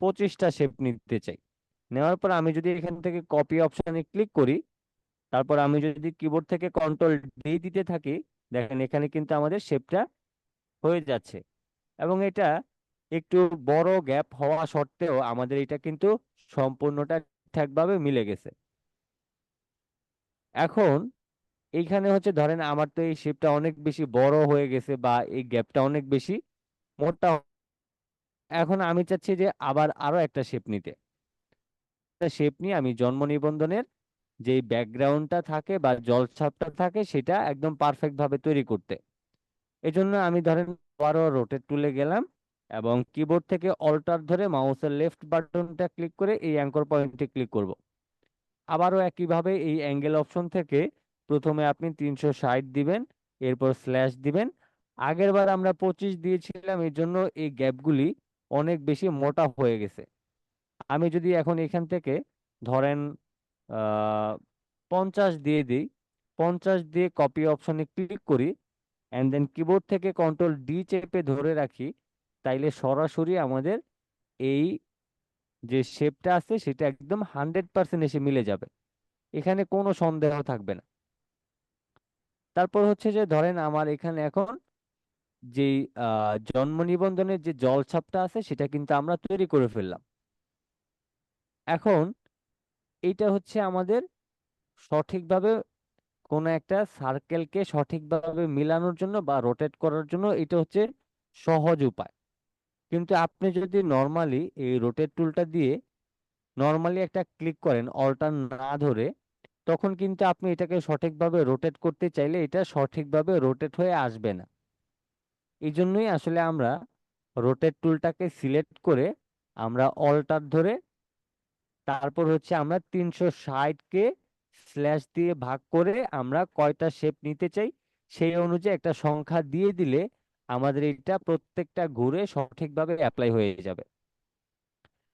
পঁচিশটা শেপ নিতে চাই। নেওয়ার পর আমি যদি এখান থেকে কপি অপশনে ক্লিক করি, তারপর আমি যদি কিবোর্ড থেকে কন্ট্রোল ডি দিতে থাকি, দেখেন এখানে কিন্তু আমাদের শেপটা হয়ে যাচ্ছে। এবং এটা একটু বড় গ্যাপ হওয়া সত্ত্বেও আমাদের এটা কিন্তু সম্পূর্ণটা ঠিকভাবে মিলে গেছে। এখন এইখানে হচ্ছে ধরেন আমার তো এই শেপটা অনেক বেশি বড় হয়ে গেছে বা এই গ্যাপটা অনেক বেশি মোটা এখন আমি চাচ্ছি যে আবার আরও একটা শেপ নিতে। শেপ নিয়ে আমি জন্ম নিবন্ধনের যে ব্যাকগ্রাউন্ডটা থাকে বা জলছাপটা থাকে সেটা একদম পারফেক্ট ভাবে তৈরি করতে। এজন্য আমি ধরেন আবারও রোটেট টুলে গেলাম এবং কিবোর্ড থেকে অল্টার ধরে মাউসের লেফট বাটনটা ক্লিক করে এই অ্যাঙ্কর পয়েন্টে ক্লিক করব। আবারও একইভাবে এই অ্যাঙ্গেল অপশন থেকে প্রথমে আপনি তিনশো ষাট দিবেন, এরপর স্ল্যাশ দিবেন। আগের বার আমরা পঁচিশ দিয়েছিলাম এর জন্য এই গ্যাপগুলি অনেক বেশি মোটা হয়ে গেছে। আমি যদি এখন এখান থেকে ধরেন পঞ্চাশ দিয়ে দিই, পঞ্চাশ দিয়ে কপি অপশনে ক্লিক করি অ্যান্ড দেন কিবোর্ড থেকে কন্ট্রোল ডি চেপে ধরে রাখি, তাইলে সরাসরি আমাদের এই যে শেপটা আছে, সেটা একদম হান্ড্রেড পার্সেন্ট এসে মিলে যাবে। এখানে কোনো সন্দেহ থাকবে না। তারপর হচ্ছে যে ধরেন আমার এখানে এখন যেই জন্ম নিবন্ধনের যে জলছাপটা আছে সেটা কিন্তু আমরা তৈরি করে ফেললাম। এখন এইটা হচ্ছে আমাদের সঠিকভাবে কোনো একটা সার্কেলকে সঠিকভাবে মিলানোর জন্য বা রোটেট করার জন্য এটা হচ্ছে সহজ উপায়। কিন্তু আপনি যদি নর্মালি এই রোটেট টুলটা দিয়ে নর্মালি একটা ক্লিক করেন অল্টার না ধরে, তখন কিন্তু আপনি এটাকে সঠিকভাবে রোটেট করতে চাইলে এটা সঠিকভাবে রোটেট হয়ে আসবে না। এই জন্যই আসলে আমরা রোটেট টুলটাকে সিলেক্ট করে আমরা অল্টার ধরে তারপর হচ্ছে আমরা তিনশো ষাটকে স্ল্যাশ দিয়ে ভাগ করে আমরা কয়টা শেপ নিতে চাই সেই অনুযায়ী একটা সংখ্যা দিয়ে দিলে আমাদের এটা প্রত্যেকটা ঘুরে সঠিকভাবে অ্যাপ্লাই হয়ে যাবে।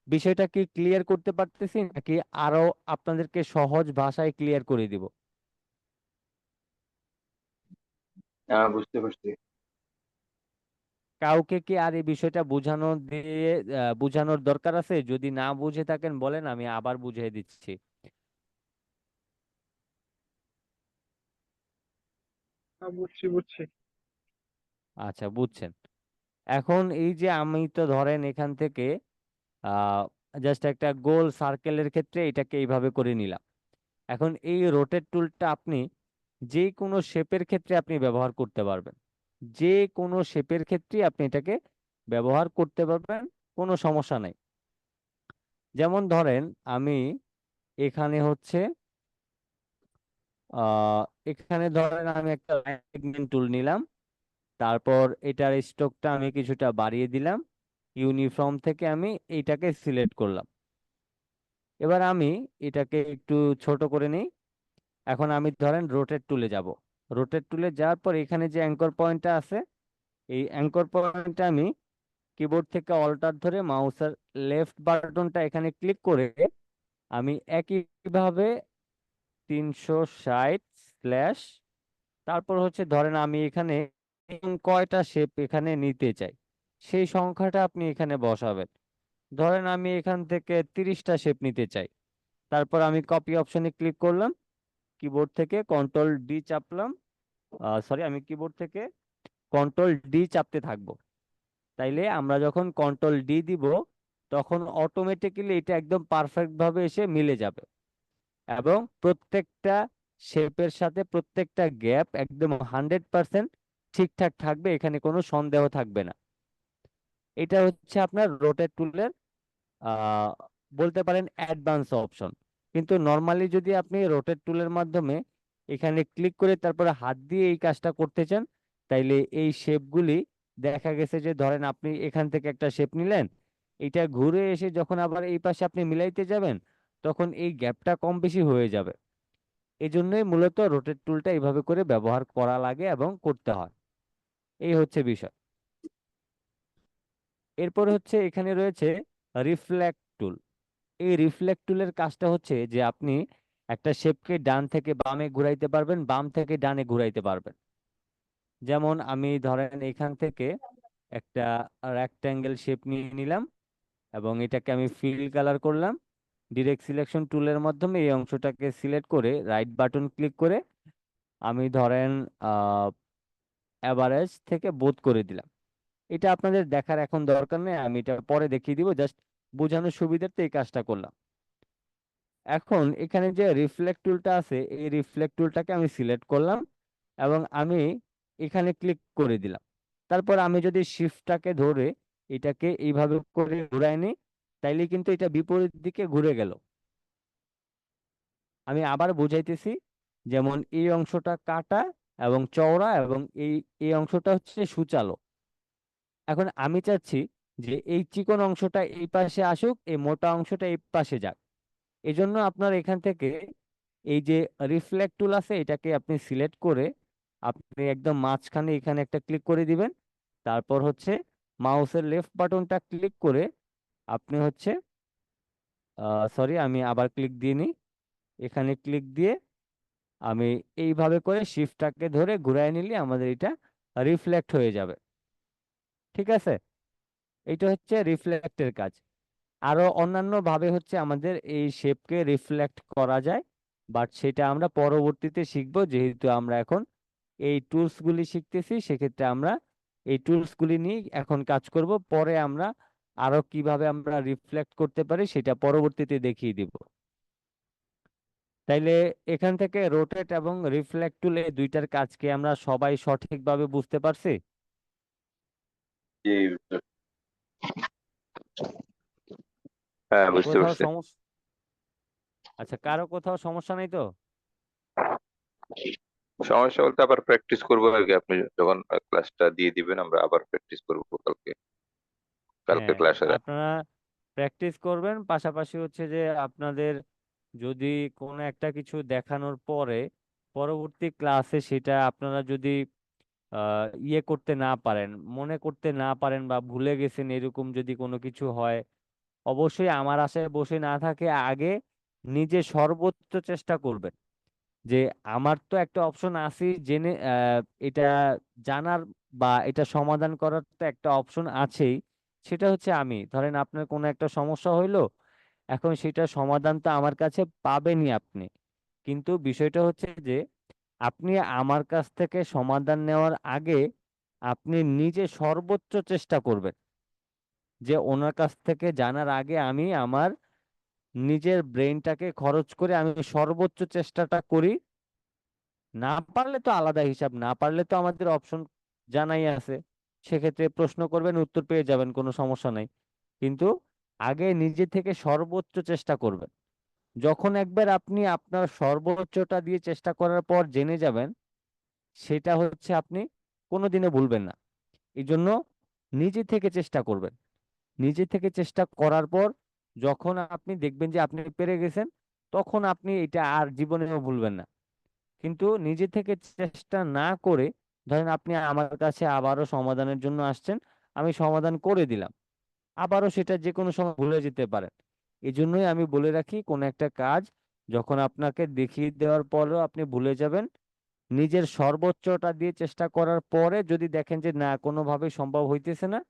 বিষয়টা কি ক্লিয়ার করতে পারতেছি নাকি আরও আপনাদেরকে সহজ ভাষায় ক্লিয়ার করে দিব? বুঝতে পারছি। কাউকে কি আর এই বিষয়টা বোঝানো দিয়ে বোঝানোর দরকার আছে? যদি না বুঝে থাকেন বলেন আমি আবার বুঝিয়ে দিচ্ছি। বুঝছি বুঝছি। আচ্ছা বুঝছেন। এখন এই যে আমি তো ধরেন এখান থেকে আহ জাস্ট একটা গোল সার্কেলের ক্ষেত্রে এটাকে এইভাবে করে নিলাম। এখন এই রোটেট টুলটা আপনি যে কোনো শেপের ক্ষেত্রে আপনি ব্যবহার করতে পারবেন। যে কোনো শেপের ক্ষেত্রে আপনি এটাকে ব্যবহার করতে পারবেন, কোনো সমস্যা নাই। যেমন ধরেন, আমি এখানে হচ্ছে এখানে ধরেন আমি একটা লাইন টুল নিলাম, তারপর এটার স্ট্রোকটা আমি কিছুটা বাড়িয়ে দিলাম ইউনিফর্ম থেকে আমি এইটাকে সিলেক্ট করলাম। এবার আমি এটাকে একটু ছোট করে নিই, এখন আমি ধরেন রোটেট টুলে যাব। রোটেট টুলে যাওয়ার পর এখানে যে অ্যাঙ্কর পয়েন্টটা আছে, এই অ্যাঙ্কর পয়েন্টটা আমি কিবোর্ড থেকে অল্টার ধরে মাউসের লেফট বাটনটা এখানে ক্লিক করে আমি একইভাবে তিনশো ষাট স্ল্যাশ তারপর হচ্ছে ধরেন আমি এখানে কয়টা শেপ এখানে নিতে চাই, সেই সংখ্যাটা আপনি এখানে বসাবেন। ধরেন আমি এখান থেকে তিরিশটা শেপ নিতে চাই, তারপর আমি কপি অপশনে ক্লিক করলাম কিবোর্ড থেকে কন্ট্রোল ডি চাপলাম। সরি আমি কিবোর্ড থেকে কন্ট্রোল ডি চাপতে থাকব। তাইলে আমরা যখন কন্ট্রোল ডি দিব, তখন অটোমেটিক্যালি এটা একদম পারফেক্ট ভাবে এসে মিলে যাবে। এবং প্রত্যেকটা শেপের সাথে প্রত্যেকটা গ্যাপ একদম হান্ড্রেড পার্সেন্ট ঠিকঠাক থাকবে, এখানে কোনো সন্দেহ থাকবে না। এটা হচ্ছে আপনার রোটেট টুলের বলতে পারেন অ্যাডভান্স অপশন কিন্তু নর্মালি যদি আপনি রোটেট টুলের মাধ্যমে এখানে ক্লিক করে তারপরে হাত দিয়ে এই কাজটা করতে চান, তাইলে এই শেপগুলি দেখা গেছে যে ধরেন আপনি এখান থেকে একটা শেপ নিলেন, এটা ঘুরে এসে যখন আবার এই পাশে আপনি মিলাইতে যাবেন, তখন এই গ্যাপটা কম বেশি হয়ে যাবে। এই জন্যই মূলত রোটেট টুলটা এইভাবে করে ব্যবহার করা লাগে এবং করতে হয়। এই হচ্ছে বিষয়। এরপর হচ্ছে এখানে রয়েছে রিফ্লেক্ট টুল এই রিফ্লেক্ট টুলের কাজটা হচ্ছে যে আপনি একটা শেপকে ডান থেকে বামে ঘুরাইতে পারবেন, বাম থেকে ডানে ঘুরাইতে পারবেন। যেমন আমি ধরেন এখান থেকে একটা রেক্ট্যাঙ্গেল শেপ নিয়ে নিলাম এবং এটাকে আমি ফিল কালার করলাম। ডিরেক্ট সিলেকশন টুলের মাধ্যমে এই অংশটাকে সিলেক্ট করে রাইট বাটন ক্লিক করে আমি ধরেন অ্যাভারেজ থেকে বোধ করে দিলাম। এটা আপনাদের দেখার এখন দরকার নেই, আমি এটা পরে দেখিয়ে দিব। জাস্ট বোঝানোর সুবিধার্থে এই কাজটা করলাম। এখন এখানে যে রিফ্লেক্ট টুলটা আছে, এই রিফ্লেক্ট টুলটাকে আমি সিলেক্ট করলাম এবং আমি এখানে ক্লিক করে দিলাম। তারপর আমি যদি শিফটটাকে ধরে এটাকে এইভাবে করে ঘুরাই নিই, তাইলে কিন্তু এটা বিপরীত দিকে ঘুরে গেল। আমি আবার বুঝাইতেছি, যেমন এই অংশটা কাটা এবং চওড়া এবং এই এই অংশটা হচ্ছে সুচালো। এখন আমি চাচ্ছি যে এই চিকন অংশটা এই পাশে আসুক, এই মোটা অংশটা এই পাশে যাক। এই জন্য আপনার এখান থেকে এই যে রিফ্লেক্ট টুল আছে, এটাকে আপনি সিলেক্ট করে আপনি একদম মাঝখানে এখানে একটা ক্লিক করে দিবেন। তারপর হচ্ছে মাউসের লেফট বাটনটা ক্লিক করে আপনি হচ্ছে সরি আমি আবার ক্লিক দিয়ে নিই। এখানে ক্লিক দিয়ে আমি এইভাবে করে শিফটটাকে ধরে ঘুরায় নিলে আমাদের এটা রিফ্লেক্ট হয়ে যাবে। ঠিক আছে? এইটা হচ্ছে রিফ্লেক্টের কাজ। আরও অন্যান্য ভাবে হচ্ছে আমাদের এই শেপকে রিফ্লেক্ট করা যায় বাট সেটা আমরা পরবর্তীতে শিখব, যেহেতু আমরা এখন এই টুলসগুলি শিখতেছি, সেক্ষেত্রে আমরা এই টুলসগুলি নিয়ে এখন কাজ করব। পরে আমরা আরও কীভাবে আমরা রিফ্লেক্ট করতে পারি, সেটা পরবর্তীতে দেখিয়ে দিব। তাইলে এখান থেকে রোটেট এবং রিফ্লেক্ট টুল এই দুইটার কাজকে আমরা সবাই সঠিকভাবে বুঝতে পারছি? হ্যাঁ বুঝতে কোথাও পারছি। সমস্যা আচ্ছা কারও কোথাও সমস্যা নেই তো? সমস্যা বলতে আবার প্র্যাকটিস করব আগে। আপনি যখন ক্লাসটা দিয়ে দিবেন আমরা আবার প্র্যাকটিস করব কালকে। কালকে হ্যাঁ ক্লাসে আপনারা প্র্যাকটিস করবেন। পাশাপাশি হচ্ছে যে আপনাদের যদি কোনো একটা কিছু দেখানোর পরে পরবর্তী ক্লাসে সেটা আপনারা যদি ইয়ে করতে না পারেন। মনে করতে না পারেন বা ভুলে গেছেন এরকম যদি কোনো কিছু হয়, অবশ্যই আমার আশায় বসে না থাকে, আগে নিজে সর্বোচ্চ চেষ্টা করবেন। যে আমার তো একটা অপশন আছে জেনে এটা জানার বা এটা সমাধান করার তো একটা অপশন আছেই। সেটা হচ্ছে আমি। ধরেন আপনার কোনো একটা সমস্যা হইল, এখন সেটা সমাধান তো আমার কাছে পাবেনই আপনি। কিন্তু বিষয়টা হচ্ছে যে আপনি আমার কাছ থেকে সমাধান নেওয়ার আগে আপনি নিজে সর্বোচ্চ চেষ্টা করবেন। যে ওনার কাছ থেকে জানার আগে আমি আমার নিজের ব্রেনটাকে খরচ করে আমি সর্বোচ্চ চেষ্টাটা করি। না পারলে তো আলাদা হিসাব, না পারলে তো আমাদের অপশন জানাই আছে। সেক্ষেত্রে প্রশ্ন করবেন, উত্তর পেয়ে যাবেন, কোনো সমস্যা নাই। কিন্তু আগে নিজে থেকে সর্বোচ্চ চেষ্টা করবেন। যখন একবার আপনি আপনার সর্বোচ্চটা দিয়ে চেষ্টা করার পর জেনে যাবেন, সেটা হচ্ছে আপনি কোনোদিনও ভুলবেন না। এই জন্য নিজে থেকে চেষ্টা করবেন। নিজে থেকে চেষ্টা করার পর যখন আপনি দেখবেন যে আপনি পেরে গেছেন, তখন আপনি এটা আর জীবনেও ভুলবেন না। কিন্তু নিজে থেকে চেষ্টা না করে ধরেন আপনি আমার কাছে আবারও সমাধানের জন্য আসছেন, আমি সমাধান করে দিলাম। আবারও সেটা যে কোনো সময় ভুলে যেতে পারেন। এই জন্যই আমি বলে রাখি, কোন একটা কাজ যখন আপনাকে দেখিয়ে দেওয়ার পরেও আপনি ভুলে যাবেন, নিজের সর্বোচ্চটা দিয়ে চেষ্টা করার পরে যদি দেখেন যে, না কোনোভাবে সম্ভব হইতেছে না,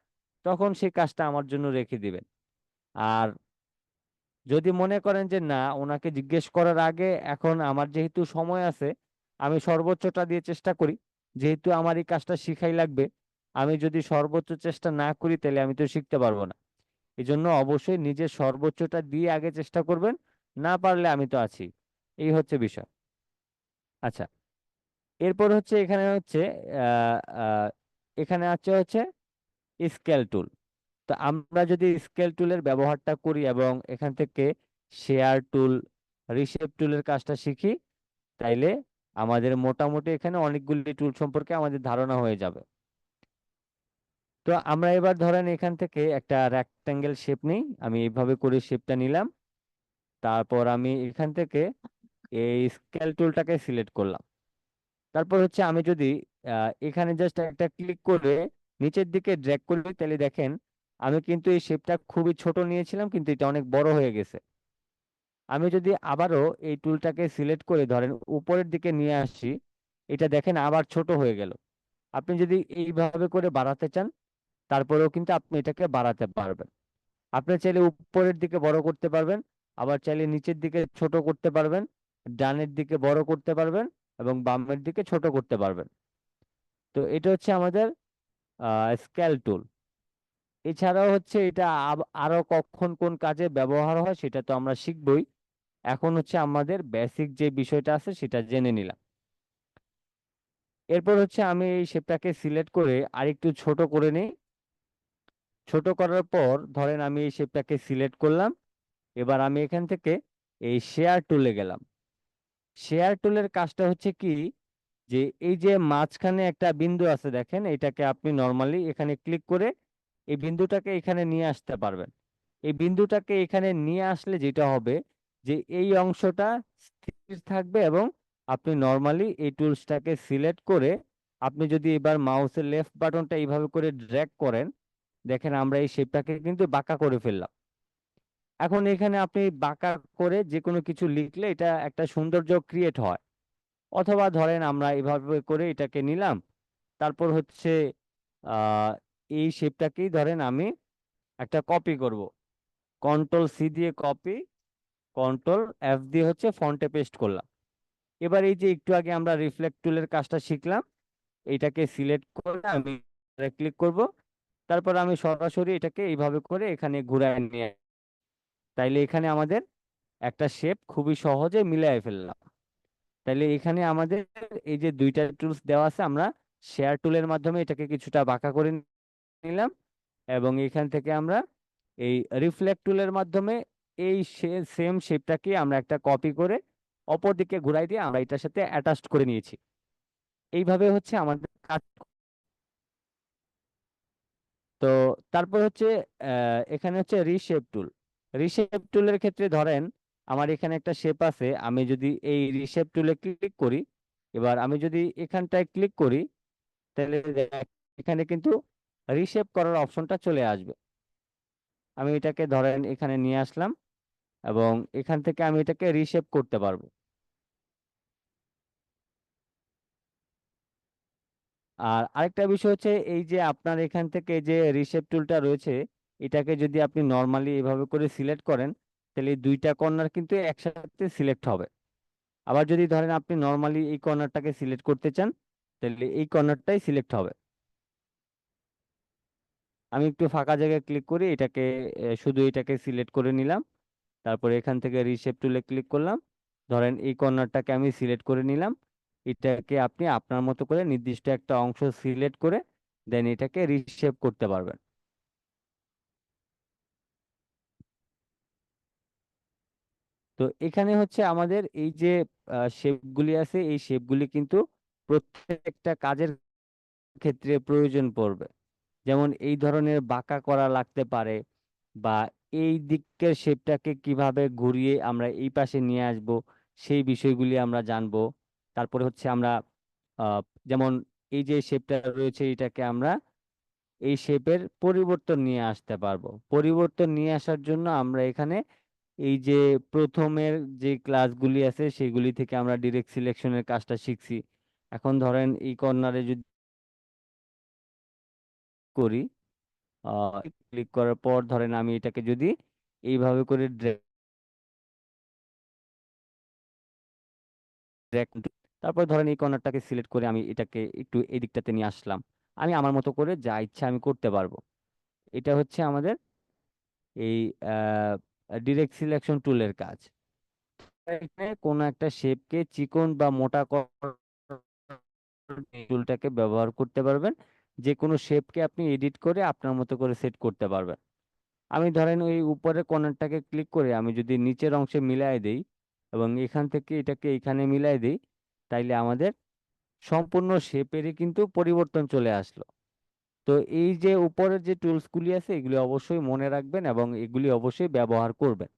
তখন সেই কাজটা আমার জন্য রেখে দিবেন। আর যদি মনে করেন যে, না, ওনাকে জিজ্ঞেস করার আগে এখন আমার যেহেতু সময় আছে, আমি সর্বোচ্চটা দিয়ে চেষ্টা করি, যেহেতু আমার এই কাজটা শিখাই লাগবে, আমি যদি সর্বোচ্চ চেষ্টা না করি, তাহলে আমি তো শিখতে পারব না। এই জন্য অবশ্যই নিজের সর্বোচ্চটা দিয়ে আগে চেষ্টা করবেন, না পারলে আমি তো আছি। এই হচ্ছে বিষয়। আচ্ছা এরপর হচ্ছে এখানে হচ্ছে এখানে আছে হচ্ছে স্কেল টুল। তো আমরা যদি স্কেল টুলের ব্যবহারটা করি এবং এখান থেকে শেয়ার টুল রিশেপ টুলের কাজটা শিখি, তাইলে আমাদের মোটামুটি এখানে অনেকগুলি টুল সম্পর্কে আমাদের ধারণা হয়ে যাবে। তো আমরা এবার ধরেন এখান থেকে একটা রেক্টাঙ্গেল শেপ নিই, আমি এইভাবে করে শেপটা নিলাম। তারপর আমি এখান থেকে এই স্কেল টুলটাকে সিলেক্ট করলাম। তারপর হচ্ছে আমি যদি এখানে জাস্ট একটা ক্লিক করে নিচের দিকে ড্র্যাগ করি, তাহলে দেখেন আমি কিন্তু এই শেপটা খুবই ছোট নিয়েছিলাম, কিন্তু এটা অনেক বড় হয়ে গেছে। আমি যদি আবারও এই টুলটাকে সিলেক্ট করে ধরেন উপরের দিকে নিয়ে আসি, এটা দেখেন আবার ছোট হয়ে গেল। আপনি যদি এইভাবে করে বাড়াতে চান তারপরেও কিন্তু আপনি এটাকে বাড়াতে পারবেন। আপনি চাইলে উপরের দিকে বড় করতে পারবেন, আবার চাইলে নিচের দিকে ছোট করতে পারবেন, ডানের দিকে বড় করতে পারবেন এবং বামের দিকে ছোট করতে পারবেন। তো এটা হচ্ছে আমাদের স্কেল টুল এছাড়াও হচ্ছে এটা আরও কখন কোন কাজে ব্যবহার হয় সেটা তো আমরা শিখবই। এখন হচ্ছে আমাদের বেসিক যে বিষয়টা আছে সেটা জেনে নিলাম। এরপর হচ্ছে আমি এই শেপটাকে সিলেক্ট করে আরেকটু ছোট করে নিই। ছোট করার পর ধরেন আমি এই শেপটাকে সিলেক্ট করলাম, এবার আমি এখান থেকে এই শেয়ার টুলে গেলাম। শেয়ার টুলের কাজটা হচ্ছে কি? যে এই যে মাঝখানে একটা বিন্দু আছে দেখেন, এটাকে আপনি নর্মালি এখানে ক্লিক করে এই বিন্দুটাকে এখানে নিয়ে আসতে পারবেন। এই বিন্দুটাকে এখানে নিয়ে আসলে যেটা হবে, যে এই অংশটা স্থির থাকবে এবং আপনি নর্মালি এই টুলসটাকে সিলেক্ট করে আপনি যদি এবার মাউসের লেফট বাটনটা এইভাবে করে ড্র্যাগ করেন দেখেন আমরা এই শেপটাকে কিন্তু বাঁকা করে ফেললাম। এখন এখানে আপনি বাঁকা করে যে কোনো কিছু লিখলে এটা একটা সৌন্দর্য ক্রিয়েট হয়। অথবা ধরেন আমরা এভাবে করে এটাকে নিলাম, তারপর হচ্ছে এই শেপটাকেই ধরেন আমি একটা কপি করব। কন্ট্রোল সি দিয়ে কপি কন্ট্রোল এফ দিয়ে হচ্ছে ফন্টে পেস্ট করলাম। এবার এই যে একটু আগে আমরা রিফ্লেক্ট টুলের কাজটা শিখলাম এইটাকে সিলেক্ট করে আমি ক্লিক করব। তারপর আমি সরাসরি এটাকে এইভাবে করে এখানে ঘুরায় নিয়ে তাইলে এখানে আমাদের একটা শেপ খুবই সহজে মিলাই ফেললাম। তাইলে এখানে আমাদের এই যে দুইটা টুলস দেওয়া আছে, আমরা শেয়ার টুলের মাধ্যমে এটাকে কিছুটা বাঁকা করে নিলাম এবং এখান থেকে আমরা এই রিফ্লেক্ট টুলের মাধ্যমে এই সেম শেপটাকে আমরা একটা কপি করে অপর দিকে ঘুরাই দিয়ে আমরা এটার সাথে অ্যাটাচড করে নিয়েছি। এইভাবে হচ্ছে আমাদের কাজ তো তারপর হচ্ছে এখানে হচ্ছে রিশেপ টুল রিশেপ টুলের ক্ষেত্রে ধরেন, আমার এখানে একটা শেপ আছে, আমি যদি এই রিশেপ টুলে ক্লিক করি, এবার আমি যদি এখানটায় ক্লিক করি, তাহলে এখানে কিন্তু রিশেপ করার অপশনটা চলে আসবে। আমি এটাকে ধরেন এখানে নিয়ে আসলাম, এবং এখান থেকে আমি এটাকে রিশেপ করতে পারব। আর আরেকটা বিষয় হচ্ছে এই যে আপনার এখান থেকে যে রিসেপ টুলটা রয়েছে, এটাকে যদি আপনি নর্মালি এভাবে করে সিলেক্ট করেন, তাহলে দুইটা কর্নার কিন্তু একসাথে সিলেক্ট হবে। আবার যদি ধরেন আপনি নর্মালি এই কর্নারটাকে সিলেক্ট করতে চান, তাহলে এই কর্নারটাই সিলেক্ট হবে। আমি একটু ফাঁকা জায়গায় ক্লিক করি এটাকে শুধু এটাকে সিলেক্ট করে নিলাম। তারপরে এখান থেকে রিসেপ টুলে ক্লিক করলাম। ধরেন এই কর্নারটাকে আমি সিলেক্ট করে নিলাম। এটাকে আপনি আপনার মতো করে নির্দিষ্ট একটা অংশ সিলেক্ট করে দেন এটাকে রিশেপ করতে পারবেন। তো এখানে হচ্ছে আমাদের এই যে শেপগুলি আছে, এই শেপগুলি কিন্তু প্রত্যেকটা কাজের ক্ষেত্রে প্রয়োজন পড়বে। যেমন এই ধরনের বাঁকা করা লাগতে পারে বা এই দিকের শেপটাকে কীভাবে ঘুরিয়ে আমরা এই পাশে নিয়ে আসব, সেই বিষয়গুলি আমরা জানব। তারপরে হচ্ছে আমরা যেমন এই যে শেপটা রয়েছে এটাকে আমরা এই শেপের পরিবর্তন নিয়ে আসতে পারব। পরিবর্তন নিয়ে আসার জন্য আমরা এখানে এই যে প্রথমের যে ক্লাসগুলি আছে সেগুলি থেকে আমরা ডিরেক্ট সিলেকশনের কাজটা শিখছি। এখন ধরেন এই কর্নারে যদি করি ক্লিক করার পর ধরেন আমি এটাকে যদি এইভাবে করে ড্র্যাগ তারপর ধরেন এই কর্নারটাকে সিলেক্ট করে আমি এটাকে একটু এই দিকটাতে নিয়ে আসলাম। আমি আমার মতো করে যা ইচ্ছা আমি করতে পারব। এটা হচ্ছে আমাদের এই ডিরেক্ট সিলেকশন টুলের কাজ। কোনো একটা শেপকে চিকন বা মোটা টুলটাকে ব্যবহার করতে পারবেন। যে কোনো শেপকে আপনি এডিট করে আপনার মতো করে সেট করতে পারবেন। আমি ধরেন ওই উপরের কর্নারটাকে ক্লিক করে আমি যদি নিচের অংশে মিলাই দেই এবং এখান থেকে এটাকে এখানে মিলাই দেই তাইলে আমাদের সম্পূর্ণ শেপেরই কিন্তু পরিবর্তন চলে আসলো। তো এই যে উপরের যে টুলসগুলি আছে, এগুলি অবশ্যই মনে রাখবেন এবং এগুলি অবশ্যই ব্যবহার করবেন।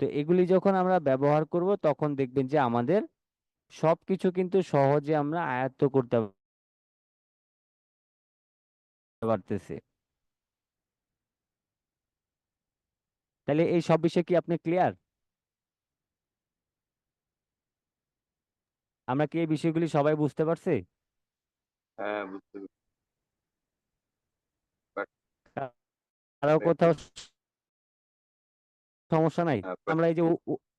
তো এগুলি যখন আমরা ব্যবহার করব, তখন দেখবেন যে আমাদের সব কিছু কিন্তু সহজে আমরা আয়ত্ত করতে পারতেছি। তাহলে এই সব বিষয়ে কি আপনি ক্লিয়ার আমরা কি এই বিষয়গুলি সবাই বুঝতে পারছি? হ্যাঁ বুঝতে পেরেছি। কোথাও সমস্যা নাই? হ্যাঁ, আমরা এই যে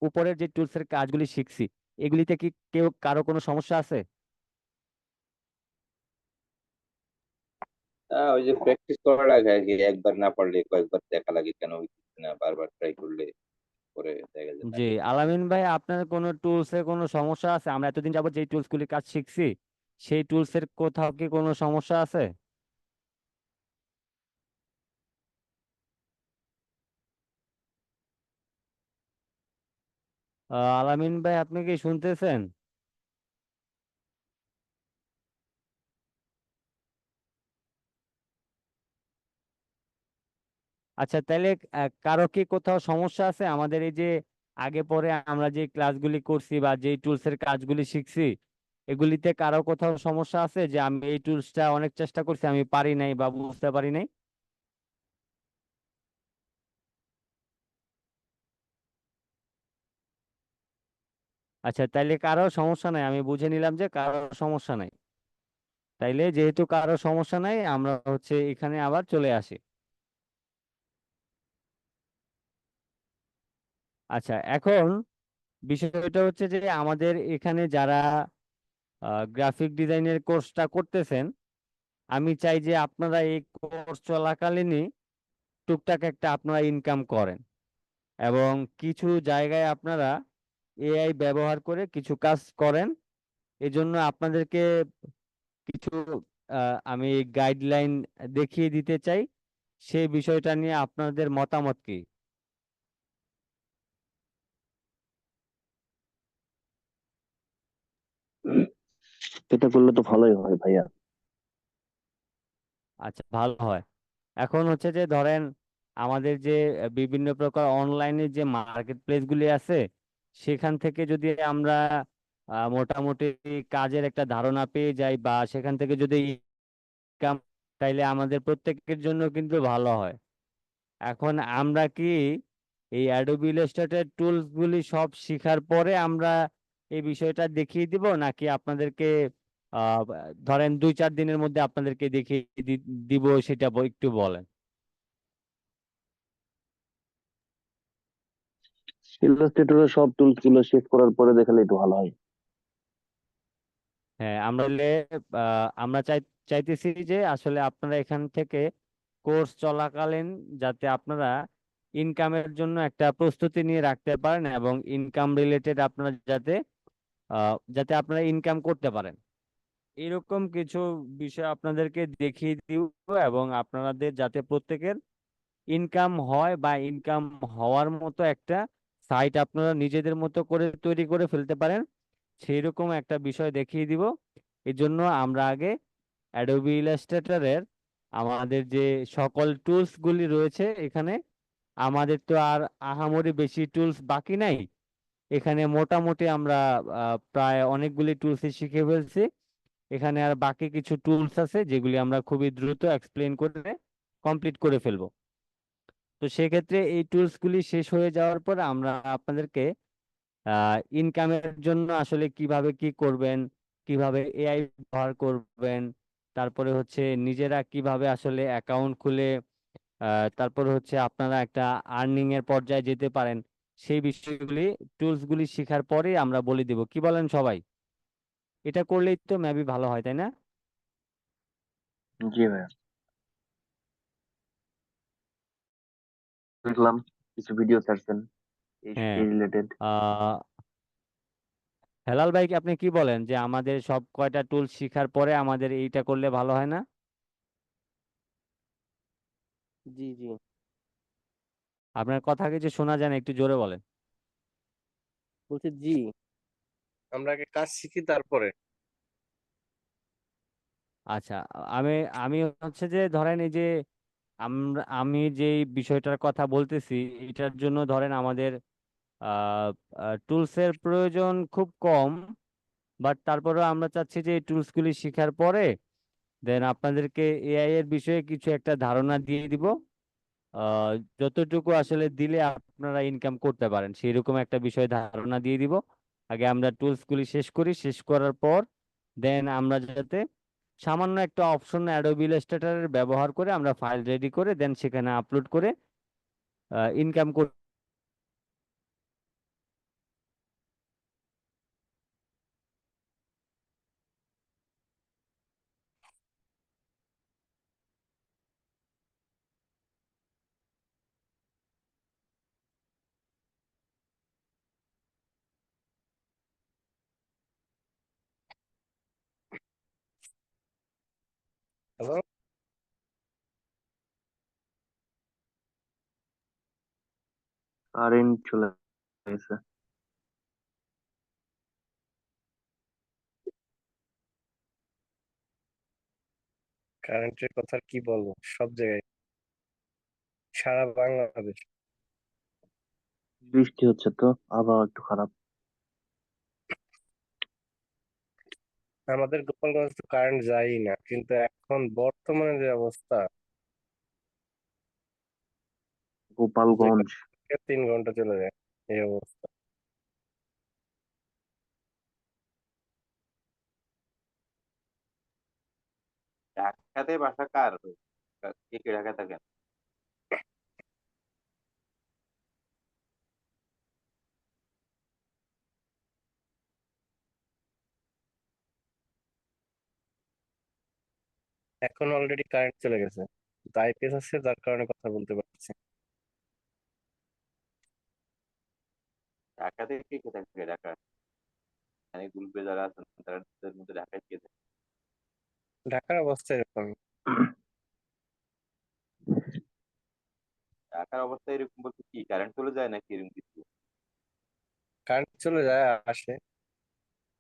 উপরের যে টুলস এর কাজগুলি শিখছি এগুলিতে কি কেউ কারও কোনো সমস্যা আছে? হ্যাঁ ওই যে প্র্যাকটিস আগে আগে একবার না পারলে কয়েকবার দেখা লাগে কেন না বারবার ট্রাই করলে। পরে দেখা যায় জি আলামিন ভাই আপনার কোনো টুলস এর কোনো সমস্যা আছে? আমরা এতদিন যাবত যে টুলস গুলির কাজ শিখছি সেই টুলস এর কোথাও কি কোনো সমস্যা আছে? আহ, আলামিন ভাই আপনি কি শুনতেছেন? আচ্ছা তাহলে আহ, কারও কি কোথাও সমস্যা আছে? আমাদের এই যে আগে পরে আমরা যে ক্লাসগুলি করছি বা যে টুলস এর কাজগুলি শিখছি এগুলিতে কারও কোথাও সমস্যা আছে যে আমি এই টুলসটা অনেক চেষ্টা করছি আমি পারি নাই বা বুঝতে পারি নাই? আচ্ছা তাইলে কারও সমস্যা নাই আমি বুঝে নিলাম যে কারও সমস্যা নাই। তাইলে যেহেতু কারও সমস্যা নাই আমরা হচ্ছে এখানে আবার চলে আসি। আচ্ছা এখন বিষয়টা হচ্ছে যে আমাদের এখানে যারা গ্রাফিক ডিজাইনের কোর্সটা করতেছেন, আমি চাই যে আপনারা এই কোর্স চলাকালীনই টুকটাক একটা আপনারা ইনকাম করেন। এবং কিছু জায়গায় আপনারা এআই ব্যবহার করে কিছু কাজ করেন। এজন্য আপনাদেরকে কিছু আমি গাইডলাইন দেখিয়ে দিতে চাই। সেই বিষয়টা নিয়ে আপনাদের মতামত কি? এটা করলে তো ভালোই হয় ভাইয়া। আচ্ছা ভালো হয়। এখন হচ্ছে যে ধরেন আমাদের যে বিভিন্ন প্রকার অনলাইনে যে মার্কেট প্লেস গুলি আছে, সেখান থেকে যদি আমরা মোটামুটি কাজের একটা ধারণা পেয়ে যাই বা সেখান থেকে যদি ইনকাম তাইলে আমাদের প্রত্যেকের জন্য কিন্তু ভালো হয়। এখন আমরা কি এই অ্যাডোবি ইলাস্ট্রেটর টুলস গুলি সব শিখার পরে আমরা এই বিষয়টা দেখিয়ে দিব নাকি আপনাদেরকে ধরেন দুই চার দিনের মধ্যে আপনাদেরকে দেখিয়ে দিব সেটা একটু বলেন। ইলাস্ট্রেটরের সব টুলসগুলো শেষ করার পরে দেখালে একটু ভালো হয়। হ্যাঁ আমরা আমরা চাই চাইতেছি যে আসলে আপনারা এখান থেকে কোর্স চলাকালীন যাতে আপনারা ইনকামের জন্য একটা প্রস্তুতি নিয়ে রাখতে পারেন এবং ইনকাম রিলেটেড আপনারা যাতে আহ, যাতে আপনারা ইনকাম করতে পারেন। এরকম কিছু বিষয় আপনাদেরকে দেখিয়ে দিব এবং আপনাদের যাতে প্রত্যেকের ইনকাম হয় বা ইনকাম হওয়ার মতো একটা সাইট আপনারা নিজেদের মতো করে তৈরি করে ফেলতে পারেন সেই রকম একটা বিষয় দেখিয়ে দিব। এই জন্য আমরা আগে অ্যাডোবি ইলাস্ট্রেটরের আমাদের যে সকল টুলসগুলি রয়েছে এখানে, আমাদের তো আর আহামরি বেশি টুলস বাকি নাই। এখানে মোটামুটি আমরা প্রায় অনেকগুলি টুলসই শিখে ফেলছি। এখানে আর বাকি কিছু টুলস আছে যেগুলি আমরা খুবই দ্রুত এক্সপ্লেন করে কমপ্লিট করে ফেলব। তো সেক্ষেত্রে এই টুলস গুলি শেষ হয়ে যাওয়ার পর আমরা আপনাদেরকে ইনকামের জন্য আসলে কীভাবে কি করবেন, কীভাবে এআই ব্যবহার করবেন, তারপরে হচ্ছে নিজেরা কীভাবে আসলে অ্যাকাউন্ট খুলে তারপরে হচ্ছে আপনারা একটা আর্নিং এর পর্যায়ে যেতে পারেন, সেই বিষয়গুলি টুলস গুলি শেখার পরেই আমরা বলে দিব। কি বলেন সবাই? এটা করলেই তো মেবি ভালো হয় তাই না? জি ভাইয়া। দেখলাম কিছু ভিডিও ছাড়ছেন এই হ্যাঁ। রিলেটেড আহ হেলাল ভাই কি আপনি কি বলেন যে আমাদের সব কয়টা টুল শিখার পরে আমাদের এইটা করলে ভালো হয় না? জি জি। আপনার কথা কিছু শোনা যায় না একটু জোরে বলেন। বলছি জি। আমরা আগে কাজ শিখি তারপরে। আচ্ছা আমি আমি হচ্ছে যে ধরেন এই যে আমরা, আমি যে বিষয়টার কথা বলতেছি, এটার জন্য ধরেন আমাদের টুলসের প্রয়োজন খুব কম বাট তারপরেও আমরা চাচ্ছি যে এই টুলসগুলি শেখার পরে দেন আপনাদেরকে এআই এর বিষয়ে কিছু একটা ধারণা দিয়ে দিব। যতটুকু আসলে দিলে আপনারা ইনকাম করতে পারেন সেইরকম একটা বিষয় ধারণা দিয়ে দিব। আগে আমরা টুলসগুলি শেষ করি, শেষ করার পর দেন আমরা যাতে সামান্য একটা অপশন অ্যাডোবি ইলাস্ট্রেটরের ব্যবহার করে আমরা ফাইল রেডি করে দেন সেখানে আপলোড করে ইনকাম কারেন্ট চলে গেছে। কারেন্টের কথা কি বলব? সব জায়গায়। সারা বাংলাদেশ। বৃষ্টি হচ্ছে তো আবহাওয়া একটু খারাপ। আমাদের গোপালগঞ্জ তো কারেন্ট যায়ই না কিন্তু এখন বর্তমানে যে অবস্থা। গোপালগঞ্জ। তিন ঘণ্টা চলে যায় এই অবস্থা। ঢাকাতে বাসা কার? কে কে ঢাকায় থাকেন? এখন অলরেডি কারেন্ট চলে গেছে। আইপিএস আছে যার কারণে কথা বলতে পারছি ঢাকাতে থেকে কে থাকে ঢাকা মানে গ্রুপে যারা আছেন তাদের মধ্যে ঢাকায় কে থাকে ঢাকার অবস্থা এরকম। ঢাকার অবস্থা এরকম বলতে কি? কারেন্ট চলে যায় নাকি এরকম কিছু? কারেন্ট চলে যায় আসে।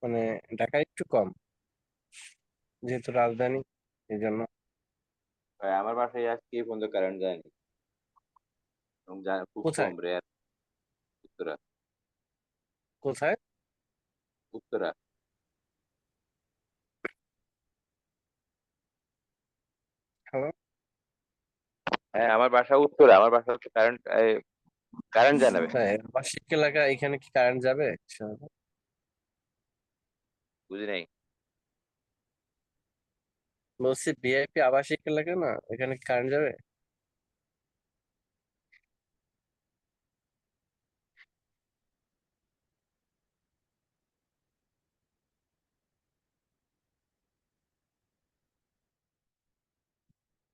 মানে ঢাকা একটু কম যেহেতু রাজধানী এই জন্য ভাই, আমার বাসায় আজকে এই পর্যন্ত কারেন্ট যায়নি। এবং যা- খুব কোথায়? কম রেয়ার কোথায়? উত্তরা। হ্যালো হ্যাঁ আমার বাসা উত্তরা। আমার বাসা হচ্ছে কারেন্ট কারেন্ট ভাই। হ্যাঁ আবাসিক এলাকা এখানে কি কারেন্ট যাবে? বুঝি নাই। বলছি ভিআইপি আবাসিক এলাকা না? এখানে কি কারেন্ট যাবে?